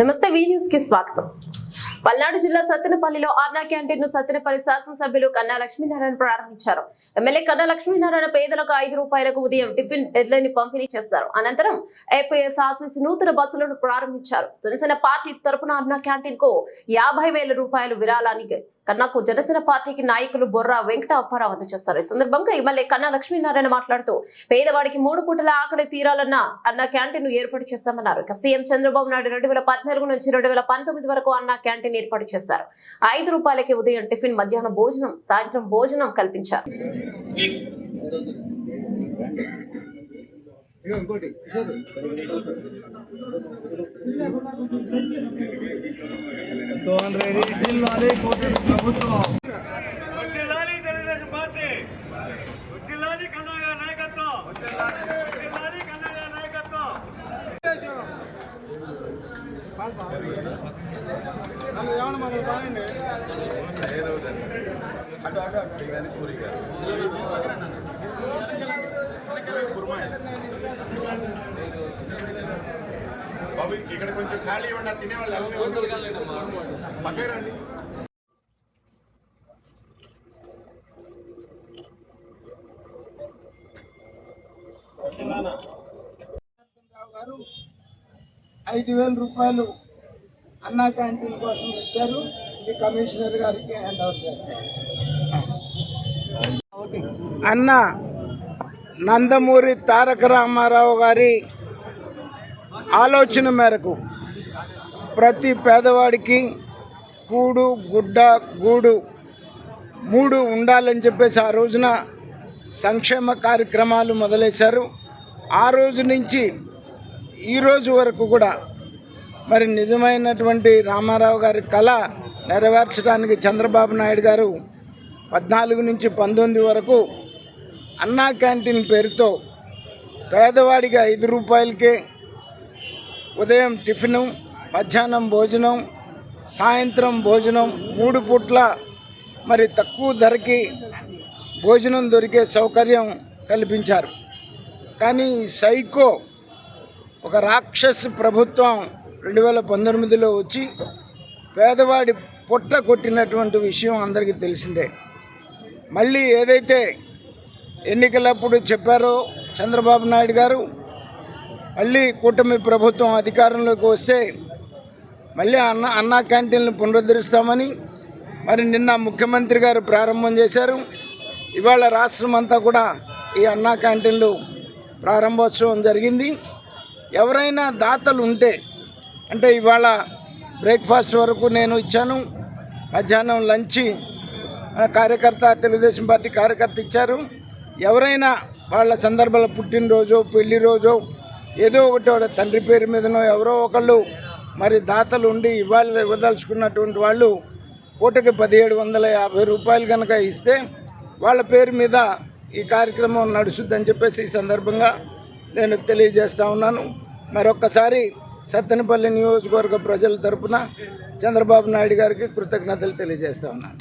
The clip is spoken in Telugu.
నమస్తే వి న్యూస్కి స్వాగతం. పల్నాడు జిల్లా సత్తెనపల్లిలో ఆర్నా క్యాంటీన్ను సత్తెనపల్లి శాసనసభ్యులు కన్నా లక్ష్మీనారాయణ ప్రారంభించారు. ఎమ్మెల్యే కన్నా లక్ష్మీనారాయణ పేదలకు ఐదు రూపాయలకు ఉదయం టిఫిన్ ఎడ్లని పంపిణీ చేస్తారు. అనంతరం ఏపీఎస్ ఆర్సీసీ నూతన బస్సులను ప్రారంభించారు. జనసేన పార్టీ తరపున ఆర్నా క్యాంటీన్కు యాభై వేల రూపాయలు విరాళానికి కన్నాకు జనసేన పార్టీకి నాయకులు బొర్రా వెంకట అప్పారావు అందజేస్తారు ఈ సందర్భంగా ఎమ్మెల్యే కన్నా లక్ష్మీనారాయణ మాట్లాడుతూ పేదవాడికి మూడు పూటల ఆకలి తీరాలన్న అన్న క్యాంటీన్ ఏర్పాటు చేస్తామన్నారు ఇక సీఎం చంద్రబాబు నాయుడు రెండు వేల పద్నాలుగు నుంచి రెండు వేల పంతొమ్మిది వరకు అన్న క్యాంటీన్ ఏర్పాటు చేశారు. ఐదు రూపాయలకి ఉదయం టిఫిన్ మధ్యాహ్నం భోజనం సాయంత్రం భోజనం కల్పించారు. సోహన్ రెడ్డి జిల్లాలో కూటమి ప్రభుత్వం వర్ధిల్లాలి తెలుగుదేశం పార్టీ వర్ధిల్లాలి కన్నయ్య నాయకత్వం వర్ధిల్లాలి కన్నయ్య నాయకత్వం బాబు ఇక్కడ కొంచెం ఖాళీ ఉన్న తినేవాళ్ళు రండి. గారు ఐదు వేల రూపాయలు అన్నా క్యాంటీన్ కోసం ఇచ్చారు. ఇది కమిషనర్ గారికి హ్యాండ్ ఓవర్ చేస్తారు. అన్న నందమూరి తారక రామారావు గారి ఆలోచన మేరకు ప్రతి పేదవాడికి కూడు గుడ్డ గూడు మూడు ఉండాలని చెప్పేసి ఆ రోజున సంక్షేమ కార్యక్రమాలు మొదలేశారు. ఆ రోజు నుంచి ఈ రోజు వరకు కూడా మరి నిజమైనటువంటి రామారావు గారి కళ నెరవేర్చడానికి చంద్రబాబు నాయుడు గారు పద్నాలుగు నుంచి పంతొమ్మిది వరకు అన్నా క్యాంటీన్ పేరుతో పేదవాడికి ఐదు రూపాయలకే ఉదయం టిఫిను మధ్యాహ్నం భోజనం సాయంత్రం భోజనం మూడు పూట్ల. మరి తక్కువ ధరకి భోజనం దొరికే సౌకర్యం కల్పించారు. కానీ సైకో ఒక రాక్షస ప్రభుత్వం రెండు వేల పంతొమ్మిదిలో వచ్చి పేదవాడి పొట్ట కొట్టినటువంటి విషయం అందరికీ తెలిసిందే. మళ్ళీ ఏదైతే ఎన్నికలప్పుడు చెప్పారో చంద్రబాబు నాయుడు గారు మళ్ళీ కూటమి ప్రభుత్వం అధికారంలోకి వస్తే మళ్ళీ అన్న అన్నా క్యాంటీన్లు పునరుద్ధరిస్తామని మరి నిన్న ముఖ్యమంత్రి గారు ప్రారంభం చేశారు. ఇవాళ రాష్ట్రం అంతా కూడా ఈ అన్నా క్యాంటీన్లు ప్రారంభోత్సవం జరిగింది. ఎవరైనా దాతలు ఉంటే అంటే ఇవాళ బ్రేక్ఫాస్ట్ వరకు నేను ఇచ్చాను. మధ్యాహ్నం లంచ్ కార్యకర్త తెలుగుదేశం పార్టీ కార్యకర్త ఇచ్చారు. ఎవరైనా వాళ్ళ సందర్భాల పుట్టినరోజు పెళ్ళి రోజు ఏదో ఒకటి వాళ్ళ తండ్రి పేరు మీదనో ఎవరో ఒకళ్ళు మరి దాతలు ఉండి ఇవ్వాలి ఇవ్వదలుచుకున్నటువంటి వాళ్ళు పూటకి పదిహేడు వందల యాభై రూపాయలు కనుక ఇస్తే వాళ్ళ పేరు మీద ఈ కార్యక్రమం నడుస్తుందని చెప్పేసి ఈ సందర్భంగా నేను తెలియజేస్తా ఉన్నాను. మరొక్కసారి సత్తెనపల్లి నియోజకవర్గ ప్రజల తరపున చంద్రబాబు నాయుడు గారికి కృతజ్ఞతలు తెలియజేస్తా ఉన్నాను.